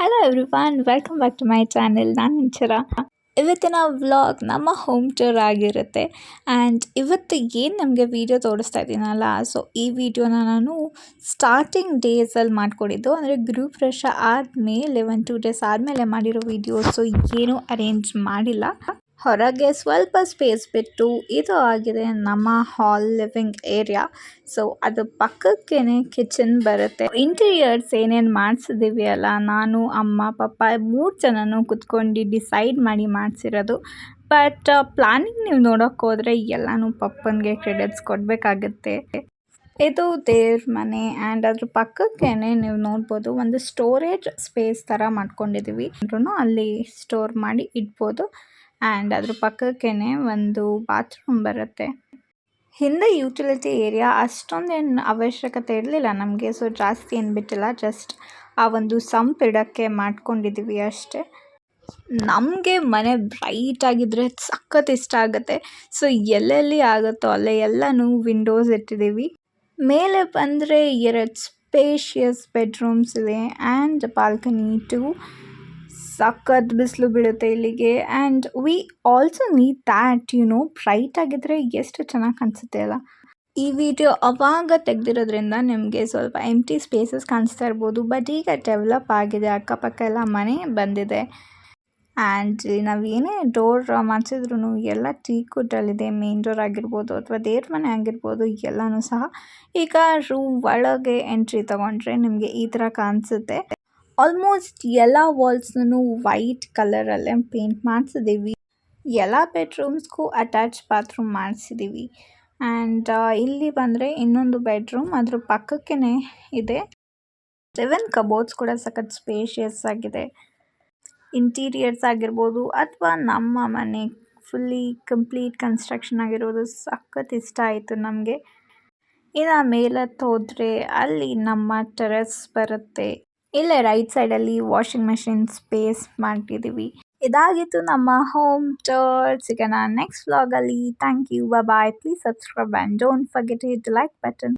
Hello everyone welcome back to my channel ನಾನು ಇಂಚರ. ಇವತ್ತಿನ vlog ನಮ್ಮ ಹೋಮ್ ಟೂರ್ ಆಗಿರುತ್ತೆ. ಆ್ಯಂಡ್ ಇವತ್ತು ಏನು ನಮಗೆ ವೀಡಿಯೋ ತೋರಿಸ್ತಾ ಇದ್ದೀನಲ್ಲ ಸೊ ಈ ವಿಡಿಯೋನ ನಾನು ಸ್ಟಾರ್ಟಿಂಗ್ ಡೇಸಲ್ಲಿ ಮಾಡ್ಕೊಂಡಿದ್ದು. ಅಂದರೆ ಗ್ರೂಪ್ ಫ್ರೆಶ್ ಆದಮೇಲೆ ಒನ್ ಟೂ ಡೇಸ್ ಆದಮೇಲೆ ಮಾಡಿರೋ ವೀಡಿಯೋಸು ಏನೂ ಅರೇಂಜ್ ಮಾಡಿಲ್ಲ. ಹೊರಗೆ ಸ್ವಲ್ಪ ಸ್ಪೇಸ್ ಬಿಟ್ಟು ಇದು ಆಗಿದೆ ನಮ್ಮ ಹಾಲ್ ಲಿವಿಂಗ್ ಏರಿಯಾ ಸೊ ಅದು ಪಕ್ಕಕ್ಕೇನೆ ಕಿಚನ್ ಬರುತ್ತೆ. ಇಂಟೀರಿಯರ್ಸ್ ಏನೇನು ಮಾಡಿಸಿದೀವಿ ಅಲ್ಲ, ನಾನು, ಅಮ್ಮ, ಪಪ್ಪ ಮೂರು ಜನನು ಕುತ್ಕೊಂಡು ಡಿಸೈಡ್ ಮಾಡಿ ಮಾಡಿಸಿರೋದು. ಬಟ್ ಪ್ಲಾನಿಂಗ್ ನೀವು ನೋಡೋಕೆ ಹೋದರೆ ಎಲ್ಲನೂ ಪಪ್ಪನಿಗೆ ಕ್ರೆಡಿಟ್ಸ್ ಕೊಡಬೇಕಾಗುತ್ತೆ. ಇದು ದೇವ್ರ ಮನೆ ಆ್ಯಂಡ್ ಅದ್ರ ಪಕ್ಕಕ್ಕೇನೆ ನೀವು ನೋಡ್ಬೋದು ಒಂದು ಸ್ಟೋರೇಜ್ ಸ್ಪೇಸ್ ಥರ ಮಾಡ್ಕೊಂಡಿದ್ದೀವಿ ಅಂದ್ರೂ ಅಲ್ಲಿ ಸ್ಟೋರ್ ಮಾಡಿ ಇಡ್ಬೋದು. ಆ್ಯಂಡ್ ಅದ್ರ ಪಕ್ಕಕ್ಕೇನೆ ಒಂದು ಬಾತ್ರೂಮ್ ಬರುತ್ತೆ. ಹಿಂದೆ ಯುಟಿಲಿಟಿ ಏರಿಯಾ ಅಷ್ಟೊಂದೇನು ಅವಶ್ಯಕತೆ ಇರಲಿಲ್ಲ ನಮಗೆ. ಸೊ ಜಾಸ್ತಿ ಏನು ಬಿಟ್ಟಿಲ್ಲ. ಜಸ್ಟ್ ಆ ಒಂದು ಸಂಪ್ ಇಡೋಕ್ಕೆ ಮಾಡ್ಕೊಂಡಿದ್ದೀವಿ ಅಷ್ಟೇ. ನಮಗೆ ಮನೆ ಬ್ರೈಟ್ ಆಗಿದ್ರೆ ಸಖತ್ ಇಷ್ಟ ಆಗುತ್ತೆ. ಸೊ ಎಲ್ಲೆಲ್ಲಿ ಆಗುತ್ತೋ ಅಲ್ಲೇ ಎಲ್ಲನೂ ವಿಂಡೋಸ್ ಇಟ್ಟಿದ್ದೀವಿ ಮೇಲೆ ಬಂದರೆ ಎರಡು ಸ್ಪೇಷಿಯಸ್ ಬೆಡ್ರೂಮ್ಸ್ ಇದೆ ಆ್ಯಂಡ್ ಬಾಲ್ಕನಿ ಟು ಸಖತ್ ಬಿಸಿಲು ಬೀಳುತ್ತೆ ಇಲ್ಲಿಗೆ. And we also need that you know bright ಆಗಿದ್ರೆ ಎಷ್ಟು ಚೆನ್ನಾಗಿ ಕಾಣಿಸುತ್ತೆ ಅಲ್ಲ. ಈ ವಿಡಿಯೋ ಅವಾಗ ತೆಗೆದಿರೋದ್ರಿಂದ ನಿಮಗೆ ಸ್ವಲ್ಪ ಎಂಟಿ ಸ್ಪೇಸಸ್ ಕಾಣಿಸ್ತಾ ಇರ್ಬೋದು. ಬಟ್ ಈಗ ಡೆವಲಪ್ ಆಗಿದೆ, ಅಕ್ಕಪಕ್ಕ ಎಲ್ಲ ಮನೆ ಬಂದಿದೆ. ಆ್ಯಂಡ್ ನಾವು ಏನೇ ಡೋರ್ ಮಾಡಿಸಿದ್ರು ಎಲ್ಲ ಟೀಕುಡ್ಡಲ್ಲಿದೆ ಮೇನ್ ಡೋರ್ ಆಗಿರ್ಬೋದು ಅಥವಾ ದೇವ್ರ ಮನೆ ಆಗಿರ್ಬೋದು ಎಲ್ಲನೂ ಸಹ. ಈಗ ರೂಮ್ ಒಳಗೆ ಎಂಟ್ರಿ ತೊಗೊಂಡ್ರೆ ನಿಮಗೆ ಈ ಥರ ಕಾಣಿಸುತ್ತೆ. ಆಲ್ಮೋಸ್ಟ್ ಎಲ್ಲ ವಾಲ್ಸ್ನೂ ವೈಟ್ ಕಲರಲ್ಲೇ ಪೇಂಟ್ ಮಾಡಿಸಿದ್ದೀವಿ ಎಲ್ಲ ಬೆಡ್ರೂಮ್ಸ್ಗೂ ಅಟ್ಯಾಚ್ ಬಾತ್ರೂಮ್ ಮಾಡಿಸಿದ್ದೀವಿ ಆ್ಯಂಡ್ ಇಲ್ಲಿ ಬಂದರೆ ಇನ್ನೊಂದು ಬೆಡ್ರೂಮ್ ಅದ್ರ ಪಕ್ಕಕ್ಕೇ ಇದೆ. ಸೆವೆನ್ ಕಬೋರ್ಡ್ಸ್ ಕೂಡ ಸಖತ್ ಸ್ಪೇಷಿಯಸ್ ಆಗಿದೆ. ಇಂಟೀರಿಯರ್ಸ್ ಆಗಿರ್ಬೋದು ಅಥವಾ ನಮ್ಮ ಮನೆ ಫುಲ್ಲಿ ಕಂಪ್ಲೀಟ್ ಕನ್ಸ್ಟ್ರಕ್ಷನ್ ಆಗಿರೋದು ಸಖತ್ ಇಷ್ಟ ಆಯಿತು ನಮಗೆ. ಇನ್ನು ಹೋದರೆ ಅಲ್ಲಿ ನಮ್ಮ ಟೆರೆಸ್ ಬರುತ್ತೆ. ಇಲ್ಲೇ ರೈಟ್ ಸೈಡಲ್ಲಿ ವಾಷಿಂಗ್ ಮೆಷಿನ್ ಸ್ಪೇಸ್ ಮಾಡ್ತಿದ್ದೀವಿ. ಇದಾಗಿತ್ತು ನಮ್ಮ ಹೋಮ್ ಟೂರ್ ಸಿಗೋಣ ನೆಕ್ಸ್ಟ್ ವ್ಲಾಗಲ್ಲಿ thank you bye please subscribe and don't forget hit like button